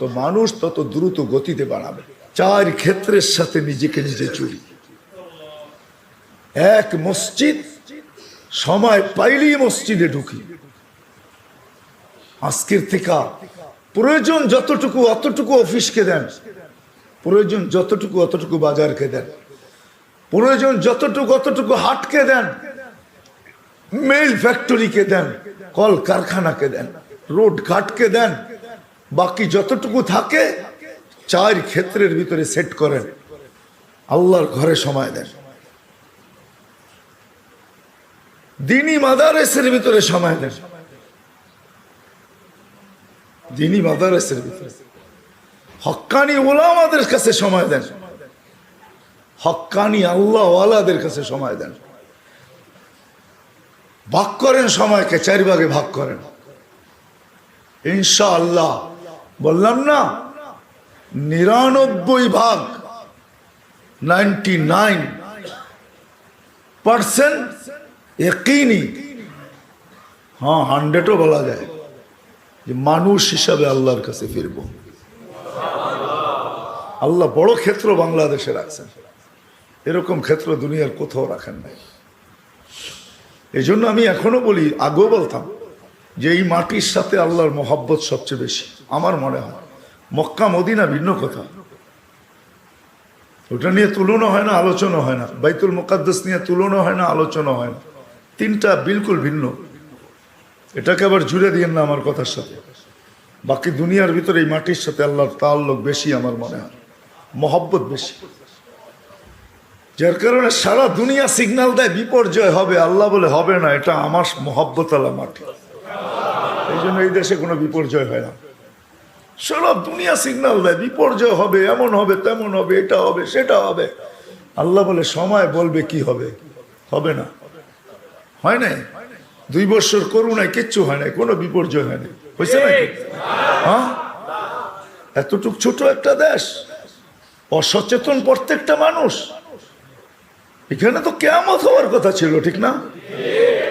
তো মানুষ তত দ্রুত গতিতে বাড়াবে। চার ক্ষেত্রের সাথে নিজেকে নিজে চুরি। এক মসজিদ, সময় পাইলেই মসজিদে ঢুকি। আজকের থেকে প্রয়োজন যতটুকু, অতটুকু অফিসকে দেন। প্রয়োজন যতটুকু, অতটুকু বাজারকে দেন। প্রয়োজন যতটুকু, অতটুকু হাটকে দেন। মেল ফ্যাক্টরিকে দেন কল কারখানাকে দেন, রোড ঘাটকে দেন। বাকি যতটুকু থাকে, চার ক্ষেত্রের ভিতরে সেট করেন। আল্লাহর ঘরে সময় দেন। দিনী মাদারেসের ভিতরে সময় দেন। দিনী মাদারেসের ভিতরে। হক্কানি ওলামাদের কাছে সময় দেন। হক্কানি আল্লাহ ওয়ালাদের কাছে সময় দেন। ভাগ করেন সময়কে চার ভাগে ভাগ করেন। ইনশা আল্লাহ বললাম না, নিরানব্বই ভাগ নাইনটি নাইন পার্সেন্ট একইনি হ্যাঁ হান্ড্রেডও বলা যায় যে মানুষ হিসাবে আল্লাহর কাছে ফিরব। আল্লাহ বড় ক্ষেত্র বাংলাদেশে রাখছেন। এরকম ক্ষেত্র দুনিয়ার কোথাও রাখেন নাই। এই জন্য আমি এখনও বলি, আগেও বলতাম যে এই মাটির সাথে আল্লাহর মহাব্বত সবচেয়ে বেশি। আমার মনে হয়, মক্কা, মদিনা ভিন্ন কথা। ওটা নিয়ে তুলনা হয় না, আলোচনা হয় না। বাইতুল মোকাদ্দাস নিয়ে তুলনা হয় না, আলোচনা হয় না। তিনটা বিলকুল ভিন্ন। এটাকে আবার জুড়ে দিয়েন না আমার কথার সাথে। বাকি দুনিয়ার ভিতরে এই মাটির সাথে আল্লাহর তাল্লুক বেশি আমার মনে হয়। মহব্বত বেশি। যার কারণে সারা দুনিয়া সিগন্যাল দেয়, বিপর্যয় হবে, আল্লাহ বলে হবে না, এটা আমার মহব্বত আল্লাহ মাটি। জন্য এই দেশে কোনো বিপর্যয় হয় না। সারা দুনিয়া সিগন্যাল দেয়, বিপর্যয় হবে, এমন হবে, তেমন হবে, এটা হবে, সেটা হবে। আল্লাহ বলে, সময় বলবে কি হবে? হবে না। হয় নাই? দুই বছর করুণায় কিচ্ছু হয় নাই, কোনো বিপর্যয় হয় নাই। হয়েছে নাকি? হ্যাঁ? এতটুক ছোট একটা দেশ, অসচেতন প্রত্যেকটা মানুষ। এখানে তো কেমত হওয়ার কথা ছিল, ঠিক না?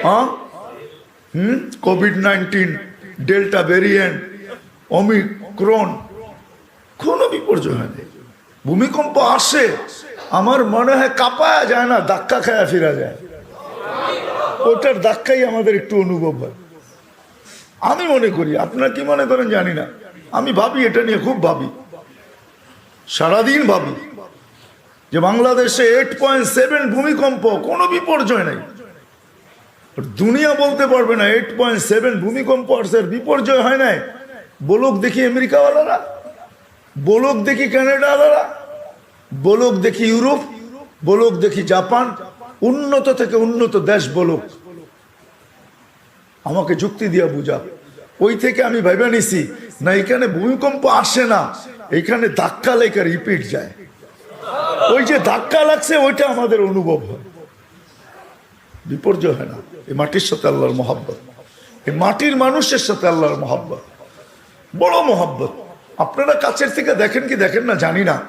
হ্যাঁ? হুম? Covid nineteen delta variant omicron কোনো বিপর্যয় হয়নি। ভূমিকম্প আসে, আমার মনে হয় কাঁপায়া যায় না, ধাক্কা খায়া ফিরা যায়। ওটার ধাক্কাই আমাদের একটু অনুভব হয়। আমি মনে করি, আপনারা কি মনে করেন জানি না। আমি ভাবি, এটা নিয়ে খুব ভাবি। সারাদিন ভাবি যে বাংলাদেশে এইট পয়েন্ট সেভেন ভূমিকম্প, কোনো বিপর্যয় নেই। দুনিয়া বলতে পারবে না এইট পয়েন্ট সেভেন ভূমিকম্প আসছে, আর বিপর্যয় হয় নাই। বলুক দেখি আমেরিকাওয়ালারা, বলুক দেখি ক্যানাডাওয়ালারা বলুক দেখি ইউরোপ, বলুক দেখি জাপান, উন্নত থেকে উন্নত দেশ বলুক। আমাকে যুক্তি দিয়া বুঝা। ওই থেকে আমি ভেবে নিছি, না এখানে ভূমিকম্প আসে না, এখানে ধাক্কা লেখা রিপিট যায়। ওই যে ধাক্কা লাগছে, ওইটা আমাদের অনুভব হয়। বিপর্যয় হয় না। এই মাটির সাথে আল্লাহর মহাব্বত। এই মাটির মানুষের সাথে আল্লাহর মহাব্বত। বড় মহাব্বত। আপনারা কাছের থেকে দেখেন কি দেখেন না জানি না।